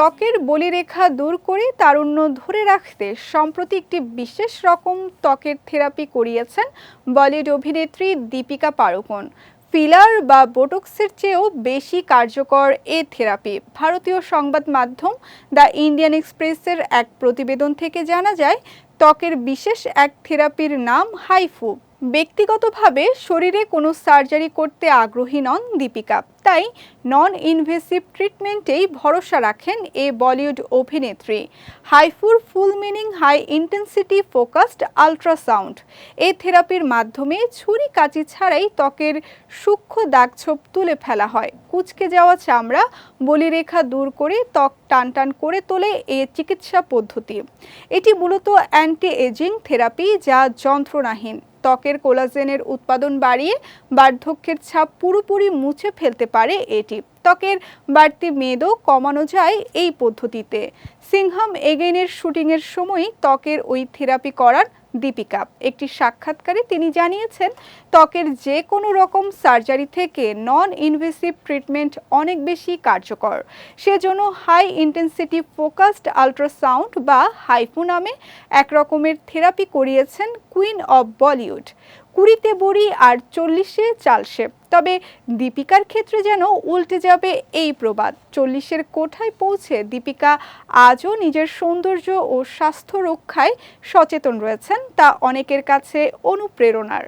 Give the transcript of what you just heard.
ত্বকের বলিরেখা দূর করে তারুণ্য ধরে রাখতে সম্প্রতি একটি বিশেষ রকম ত্বকের থেরাপি করিয়েছেন বলিউড অভিনেত্রী দীপিকা পাড়ুকোন। ফিলার বা বোটক্সের চেয়েও বেশি কার্যকর এ থেরাপি। ভারতীয় সংবাদ মাধ্যম দ্য ইন্ডিয়ান এক্সপ্রেসের এক প্রতিবেদন থেকে জানা যায়, ত্বকের বিশেষ এক থেরাপির নাম হাইফু। ব্যক্তিগতভাবে শরীরে কোনো সার্জারি করতে আগ্রহী নন দীপিকা। তাই নন ইনভেসিভ ট্রিটমেন্টেই ভরসা রাখেন এ বলিউড অভিনেত্রী। হাইফুর full meaning, high intensity focused ultrasound. এই থেরাপির মাধ্যমে ছুরি কাঁচি ছাড়াই ত্বকের সূক্ষ্ম দাগছোপ তুলে ফেলা হয়। কুচকে যাওয়া চামড়া, বলিরেখা দূর করে ত্বক টানটান করে তোলে এ চিকিৎসা পদ্ধতি। এটি মূলত অ্যান্টি এজিং থেরাপি যা যন্ত্রণাহীন। ত্বকের কোলাজেনের উৎপাদন বাড়িয়ে বার্ধক্যের ছাপ পুরোপুরি মুছে ফেলতে পারে এটি। ত্বকের বাড়তি মেদও কমানো যায় এই পদ্ধতিতে। সিংহম এগেইনের শুটিংয়ের সময় ত্বকের ওই থেরাপি করার দীপিকা। একটি সাক্ষাৎকারে তিনি জানিয়েছেন, ত্বকের যে কোনো রকম সার্জারি থেকে নন ইনভেসিভ ট্রিটমেন্ট অনেক বেশি কার্যকর। সেজন্য হাই ইন্টেন্সিটি ফোকাসড আল্ট্রাসাউন্ড বা হাইফু নামে এক রকমের থেরাপি করিয়েছেন কুইন অব বলিউড কুড়িতে বড়ি আর চল্লিশে চালসে তবে দীপিকার ক্ষেত্রে যেন উল্টে যাবে এই প্রবাদ। চল্লিশের কোঠায় পৌঁছে দীপিকা আজও নিজের সৌন্দর্য ও স্বাস্থ্য রক্ষায় সচেতন রয়েছেন, তা অনেকের কাছে অনুপ্রেরণার।